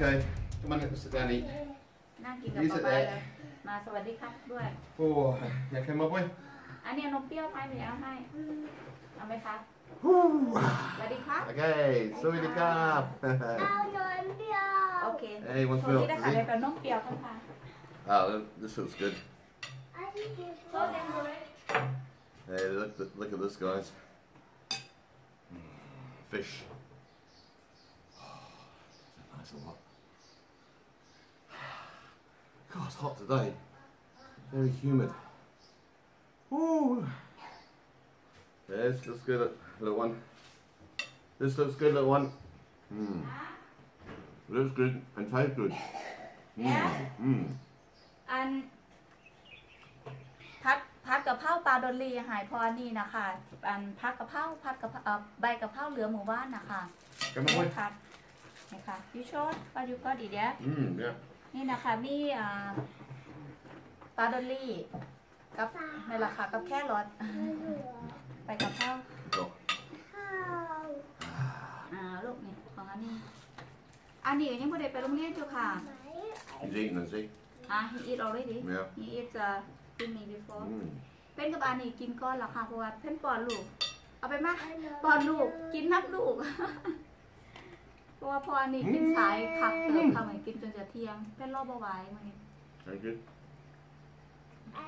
okay. Come on, sit down and eat. นั่งกินกับ นี่ ป๊า สุด ป๊า เลย เลย มาสวัสดีครับด้วย Oh, yeah, okay, my boy. อันนี้นมเปรี้ยวให้ไปเอาให้ เอาไหมครับ Woo. สวัสดีครับ Okay, sorry to come. เอานอนเดียว โอเค hey, what's โชว์ milk? นี่นะคะ Is เดี๋ยว it? กับนมเปรี้ยวข้างค่ะ Oh, this looks good. อันนี้คือ โชว์เต็มเลย Hey, look, look at this, guys. Mm, Fish. Oh, that's a nice lot. God, it's hot today. Very humid. Ooh. This looks good, little one. This looks good, little one. Mm. Looks good and tastes good. Yeah. Mm. Mm. อันพัดพัดกะเพราปลาดอลลี่หายพอนี่นะคะ อันพัดกะเพราพัดกะเพราเอ่อใบกะเพราเหลือหมู่บ้านนะคะ Come ไม่ on, ได้ boy. พัดนะคะยูชดปลายูก็ดีเดีย Mm, yeah. นี่นะคะมีอ่าปลาดอลลี่กับในราคากับแค่รสไปกับข้าว Got ข้าวอ่าลูกนี่ของอันนี้อันนี้ยังไม่ได้ไปโรงเรียนอยู่ค่ะไหน He's eating, is he? อ่า he eat already Yeah. he eat uh with me before Mm. เป็นกับอันนี้กินก้อนละค่ะเพราะว่าเพิ่นป้อนลูก เอาไปมาป้อนลูกกินนับลูก เพราะว่าพออันนี้กินสายผักเติมค่ะเหมือนกินจนจะเที่ยงเพิ่นรอบเอาไว้มื้อนี้ Thank you. ไอ้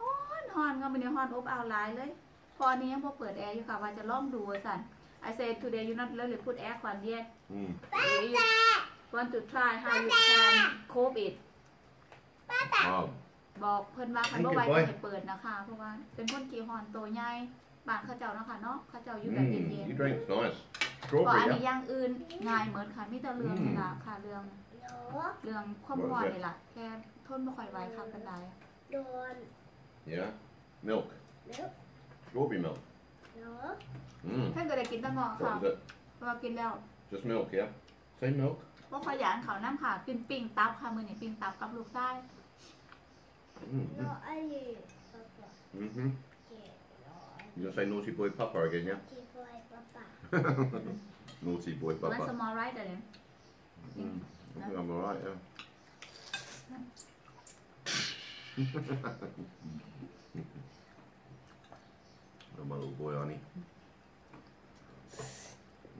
ฮ้อนฮอนก็ไม่ได้ฮอนอบอ้าวหลายเลย พออันนี้ยังพอเปิดแอร์อยู่ค่ะว่าจะลองดูว่าสั่น I said today you not really put air con yet Mm. you want to try how you can cope it Wow. บอกเพิ่นว่าคันบ่ Thank you, ไหว boy. ก็ให้เปิดนะคะ เพราะว่าเป็นคนกี่ฮอนโตใหญ่ บ้านเขาเจ้าเนาะค่ะเนาะเขาเจ้าอยู่แบบ Mm. เย็น You drink's nice. ๆเพราะอัน Strawberry, นี้ yeah? อย่างอื่นง่ายเหมือนค่ะมีแต่เรื่องอืมนี่ล่ะค่ะเรื่องหนูเรื่องความร้อนนี่ล่ะแค่ทนบ่ค่อยไหวค่ะกันได้โดน Yeah. Milk. หนู Strawberry milk. หนู Mm. เพิ่นก็ได้กินแตั้งงอค่ะ What is it? เพราะว่ากินแล้ว Just milk, yeah? Say milk. บ่ค่อยอยากให้เขาน้ำค่ะกินปิ้งตับค่ะมื้อนี้ปิ้งตับกับลูกชาย Mm. หนูอันนี้ป๊าป๊า Mm-hmm. เก็บหนู You gonna say naughty boy papa again, yeah? ที่บอยป๊าป๊า naughty boy มัน papa. สมอลไรเดอร์ Mm. I think I'm alright, yeah. oh, my little boy, honey.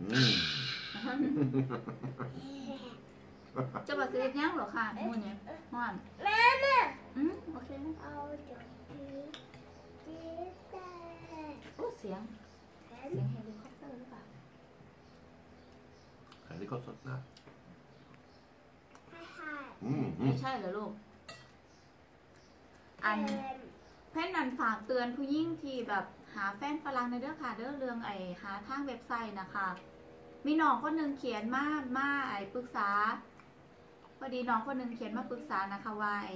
Mm. จะมาซื้อยังเหรอค่ะมื้อนี้ฮ้อนแม่แม่ อืมโอเค เอาเดี๋ยวนี้ดีแต่ โอ้เสียง แขน เสียงเฮลิคอปเตอร์หรือเปล่า Helicopter? No. ให้ให้ Mm. ไม่ mm. ใช่เหรอลูก อันเอ็มเพ่นนันฝากเตือนผู้หญิงที่แบบหาแฟนฝรั่งในเด้อค่ะ เด้อเรื่องไอหาทางเว็บไซต์นะคะ มีน้องคนหนึ่งเขียนมามาไอปรึกษาพอดีน้องคนหนึ่งเขียนมาปรึกษานะคะว่าไอ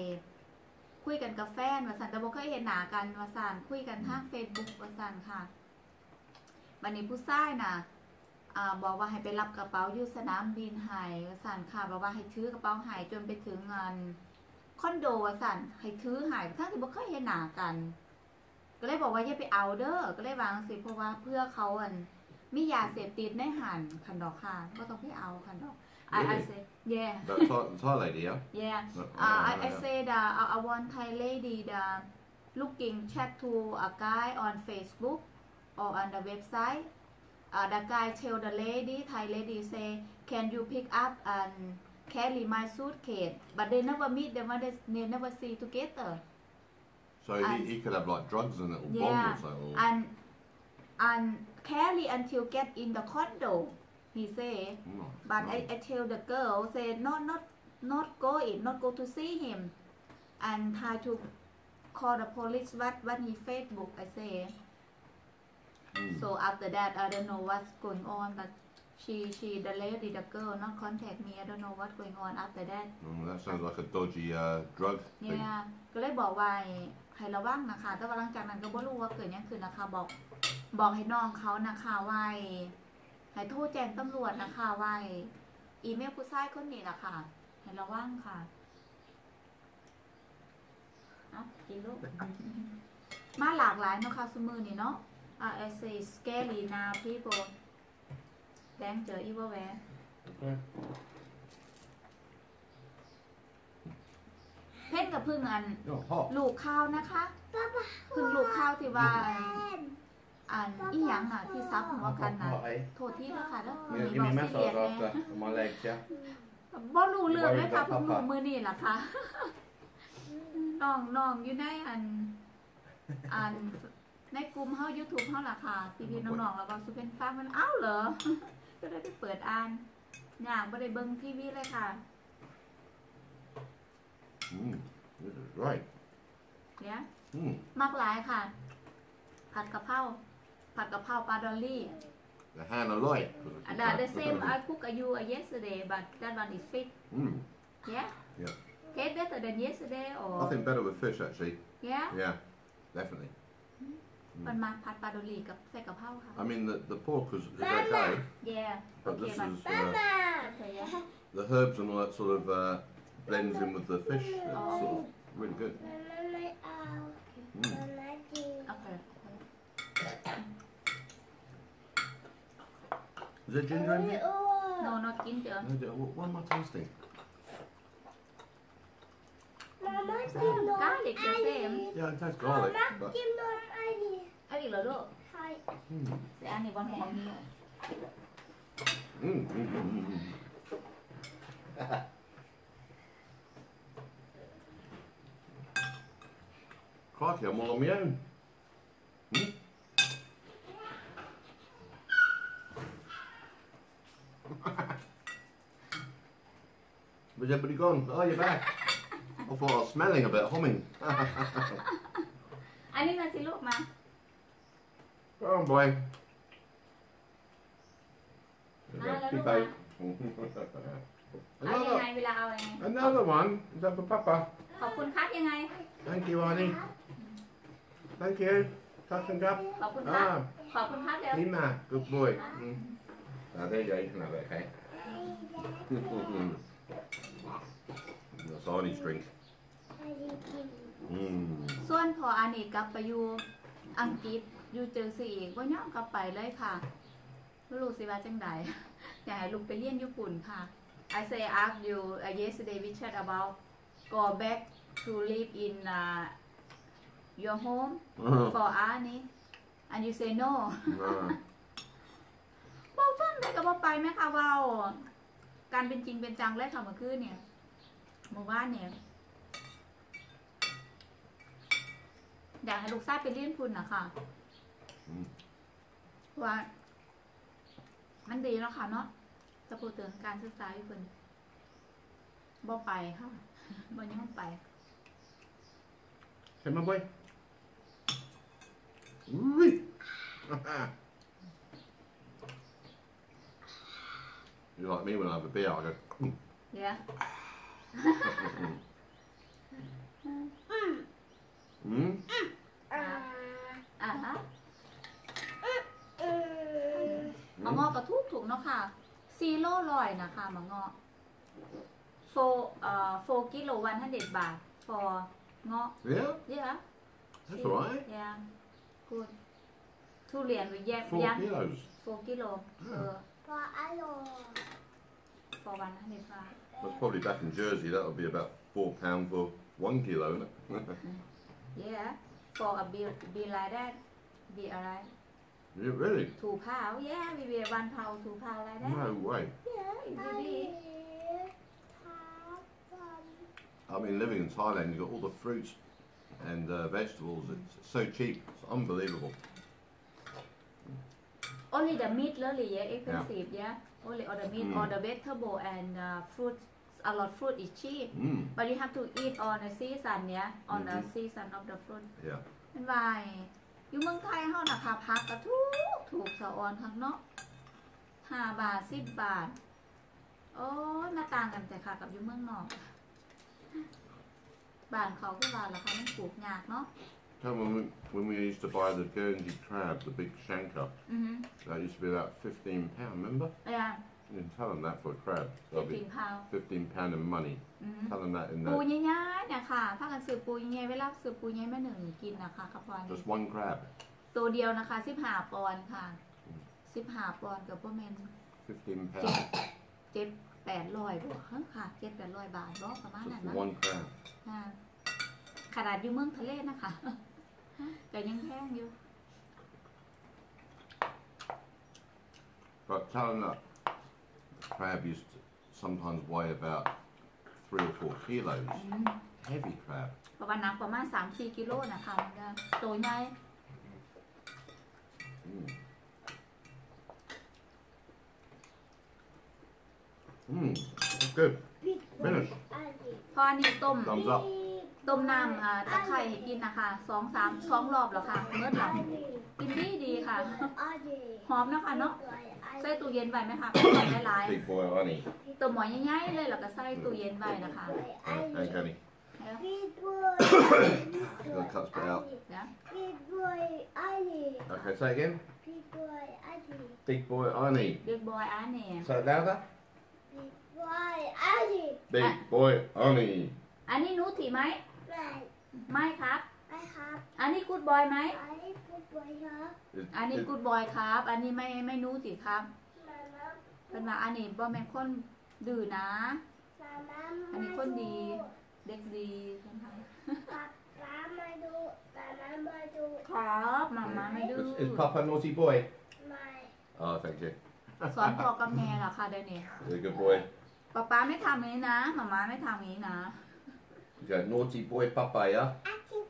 คุยกันกับแฟนว่าสันแต่บ่เคยเห็นหน้ากันว่าสันคุยกันทางเฟซบุ๊กว่าสันค่ะวันนี้ผู้ชายน่ะอ่า บอกว่าให้ไปรับกระเป๋าอยู่สนามบินไห้ว่าสันค่ะบอกว่าให้ถือกระเป๋าไห้จนไปถึงงานคอนโดว่าสั่นให้ถือหายทั้งที่บ่เคยเห็นหน้ากัน ก็เลยบอกว่าอย่าไปเอาเด้อก็เลยวางสิเพราะว่าเพื่อเขาอันมียาเสพติดในหันคันดอกค่ะก็ต้องไปเอาคันดอก I I Really? say yeah That's Thai, Thai lady, yeah? yeah No, uh, I no, I no. say the I, I want Thai lady the looking chat to a guy on Facebook or on the website uh, the guy tell the lady Thai lady say can you pick up and carry my suitcase but they never meet they, they never see together So And- he, he could have like drugs in it or Yeah. bombs or something. and and carry until get in the condo he say Mm, but no. I, I tell the girl say not not not go in not go to see him and try to call the police what what he Facebook I say. So after that I don't know what's going on but she she the lady the girl not contact me I don't know what's going on after that Mm, that sounds like a dodgy uh, drug thing. เนี่ยก็เลยบอกว่าให้ระวังนะคะ แต่ว่าหลังจากนั้นก็บ่รู้ว่าเกิดหยังขึ้นนะคะ บอกบอกให้น้องเขานะคะว่าให้โทรแจ้งตำรวจนะคะว่าอีเมลผู้ชายคนนี้นะคะให้ระวังค่ะเอ้ากินลูกมาหลากหลายเนาะคะสมือนี่เนาะ อ่า I say scary now people งเจออีเวอร์แหวง Okay. เพ่นกับพึ่งอัน Oh, hot. ลูกข้าวนะคะป๊าป๊าพึ่งลูกข้าวที่ว่าแฟนอันอีหยังอะที่ซับหัวกันน่ะ Hot, eh? โทษที่แล้วค่ะเด้อ You gonna give me a massage after on my legs, yeah? บ่รู้เรื่องเลยค่ะ Worried เพิ่ง about รู้มือนี่ล่ะค่ะน้องน้องอยู่ในอัน อัน ในกลุ่มเฮา YouTube เฮาล่ะค่ะพี่ๆน้องๆแล้วก็สุเป็นฟังมันอ้าวเหรอ ก็ได้ไปเปิดอ่านอย่างบ่ได้เบิ่งทีวีเลยค่ะ Mm, this is right. เนี่ย Mm. มากหลายค่ะ ผัดกะเพราผัดกะเพราปลาดอลลี่ The hand alight. Uh, the, the same I cook uh, you uh, yesterday but that one is fit Mm. yeah Yeah. taste better than yesterday or Nothing better with fish, actually. yeah Yeah, definitely. มันมาผัดปลาดอลลี่กับใส่กะเพราค่ะ I mean, the, the pork is, is okay, yeah but okay this but is uh, ป๊าป๊า okay yeah the herbs and all that sort of uh, blends in with the fish. It's sort of really good. มาม่าไม่เอา Mm. มาม่ากิน okay Is there ginger in ไม่ here? อ้วน no not ginger No, dear, what, what am I tasting? มาม่ากินนม garlic the same Yeah, it tastes มา garlic, ม่า but กินนมไอ้นี่เอาอีกเหรอลูก ใช่ mm, แต่อันนี้บนหอมนี้ mm, mm, mm, mm, mm. Crikey, I'm all on my own. Hmm? Where's everybody gone? Oh, you're back. I thought I was smelling a bit, humming. อันนี้มาสิลูกมา oh boy. Ah, lalo Keep ba? out. เอายังไง another, เวลาเอายังไง another one. Is that for Papa? ขอบคุณครับยังไง Thank you, Arnie. Thank you. Touch and cup. ขอบคุณครับ Ah, ขอบคุณครับเดี๋ยว Lima. Good boy. Mm. Now, there you go. You can have it, okay? That's Arnie's drink. ไอ้นี่กิน Mm. ส่วนพออันนี้กลับไปอยู่อังกฤษ อยู่เจอซีอีกว่าย่อมกลับไปเลยค่ะไม่รู้สิว่าจังใดอยากให้ลูกไปเรียนญี่ปุ่นค่ะ I say ask you uh, yesterday we chat about go back to live in uh, your home Ah, for Ani and you say no ah. เว้าฟังได้ก็บ่ไปไหมคะเว้าการเป็นจริงเป็นจังเลยค่ะเมื่อคืนเนี่ยเมื่อวานเนี่ยอยากให้ลูกชายไปเรียนพุ่นนะคะอืม ว่า มันดีแล้วค่ะเนาะจะพูดถึงการศึกษาอยู่พุ่นบ่ไปค่ะบ่ยังไป Come on, boy. Whee! You're like me when I have a beer, I go, "Mm." เดี๋ยว mm? อ่า อ่าฮะ อืม มะ งอกกระทุกถูกเนาะค่ะซีโร่ลอยนะคะมะงอกโฟเอ่อโฟกิโลวันฮันเด็ดบาท for เงาะ Yeah, เยอะ that's all right. ยากูดทุเรียนหรือแยก Four ยัก kilos. โฟกิโลเออพออร่อย for one hundred five That's probably back in Jersey, that'll be about four pound for one kilo, isn't it? yeah for a bill bill like that be alright Really? Two pound, yeah, we wear one pound, two pound like that. No way. Yeah, it. I mean, living in Thailand, you got all the fruits and uh, vegetables. It's so cheap. It's unbelievable. Only the meat, really, yeah, expensive, yeah. yeah? Only all the meat, mm. all the vegetable and uh, fruit. A lot of fruit is cheap, mm. but you have to eat on the season, yeah, on mm -hmm. the mm-hmm. season of the fruit. Yeah. Why? อยู่เมืองไทยเฮานะคะพักก็ถูกถูกสะออนข้างเนาะห้าบาทสิบบาท โอ้ยมาต่างกันแต่ค่ะกับอยู่เมืองนอกบ้านเขาคือว่าราคามันปลูกยากเนาะ Tell when we, when we used to buy the Guernsey crab, the big shanker, อือฮึ that used to be about fifteen pound. Remember? เอ่า You didn't tell them that for a crab. เจ็ด That'll สิ be บพาว fifteen pound in money. อือฮึ Tell them that in ปู that ใหญ่ๆเนี่ยค่ะพากันซื้อปูใหญ่ๆเวลาซื้อปูใหญ่มาหนึ่งกินนะคะกระพร just one crab. ตัวเดียวนะคะสิบห้าปอนด์ค่ะสิบห้าปอนด์กับพ่อแมน 15 pounds เจ็ดแปดร้อยบวกเฮ้ยค่ะเจ็ดแปดร้อยบาทบ่ประมาณ just นั้น for นะ one crab. ค่ะขนาดอยู่เมืองทะเลนะคะ แต่ยังแพงอยู่ But tell them that crab used to sometimes weigh about three or four kilos. อืม Heavy crab. ประมาณหนักประมาณสามสี่กิโลนะคะมันจะตัวใหญ่ Mm. Mm, that's good. Finish. พออันนี้ต้ม Thumbs up. ต้มน้ำอ่าตะไคร้ให้กินนะคะสองสามสองรอบแล้วค่ะเมื่อหลังกินดีดีค่ะ หอมนะคะเนาะ ใส่ตู้เย็นไว้ไหมคะใส่หลาย Big boy honey ๆตัวหมอใหญ่ๆเลยแล้วก็ใส่ตู้เย็นไว้นะคะ and, and honey. แล้ว Gotta cut spit out. เดี๋ยว Okay, say again. Big boy honey. เด็กบอยอันนี้ Say it louder. Big boy honey. อันนี้หนูถีไหมไม่ครับ อันนี้กูดบอยไหม Is- อันนี้ is- กูดบอยครับ อันนี้ไม่ไม่หนูถีครับเป็นว่าอันนี้บ่แม่นคนดื้อนะ อันนี้คนดี เด็กดีใช่ไหมป๊ามาดูป๊ามาดูครับมามาไม่ดื้อ is, is Papa a naughty boy? ไม่ Oh, thank you. สอนพ่อกับแม่ล่ะค่ะเดี๋ยวนี้ He's a good boy. ป๊าป๊าไม่ทำอย่างนี้นะมาม่าไม่ทำอย่างนี้นะ He's a naughty boy, Papa, yeah? อาคิดพูด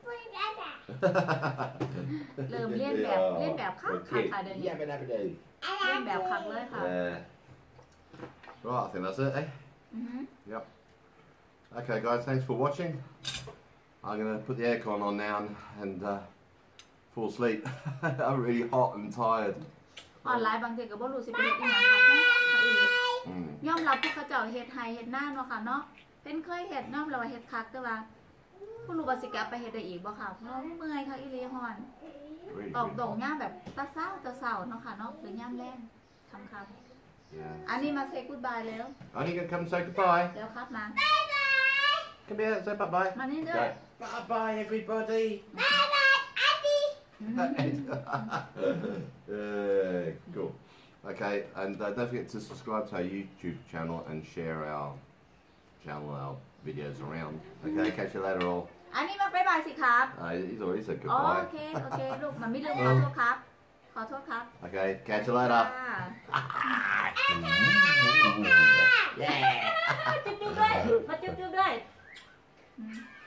ได้แต่ เริ่มเรียนแบบเรียนแบบคักคักค่ะเดี๋ยวนี้ Yeah, but have a day. เรียนแบบคักเลยค่ะ Yeah. Right, I think that's it, eh? อือฮึ Okay, guys, thanks for watching. I'm going to put the aircon on now and, and uh, fall asleep. I'm really hot and tired. ออนไลน์บางทีก็บ่รู้สิเป็นอีหยังค่ะค่ะอีหลี Mm. ยอมรับผู้เขาเจ้าเฮ็ดไฮเฮ็ดหน้าเนาะค่ะเนาะเป็นเคยเฮ็ดยอมรับว่าเฮ็ดคักแต่ว่า ผู้รู้ว่าสิกลับไปเฮ็ดได้อีกบ่ค่ะเพราะว่าเมื่อยค่ะอีหลีฮ้อน Really, ออก really ดง hot. ย่ามแบบตาเศร้าตาเศร้าเนาะค่ะเนาะหรือย่ามแรงคำครับ Yeah. อันนี้มาเซกูดบายแล้ว Only going to come say goodbye. แล้วครับมา Come here, say bye-bye. มานี่เด้อ Go. Bye-bye, everybody. อืม uh, cool. Okay, and uh, don't forget to subscribe to our YouTube channel and share our channel, our videos around. Okay, catch you later all. อันนี้มาบ๊ายบายสิครับ Uh, he's already said อ๋อ goodbye. โอเคโอเคลูกมันไม่ลืมขอโทษครับ ขอโทษครับ Okay, catch you later. ค่ะ Yeah. จุ๊บๆด้วยมาจุ๊บๆด้วยอืม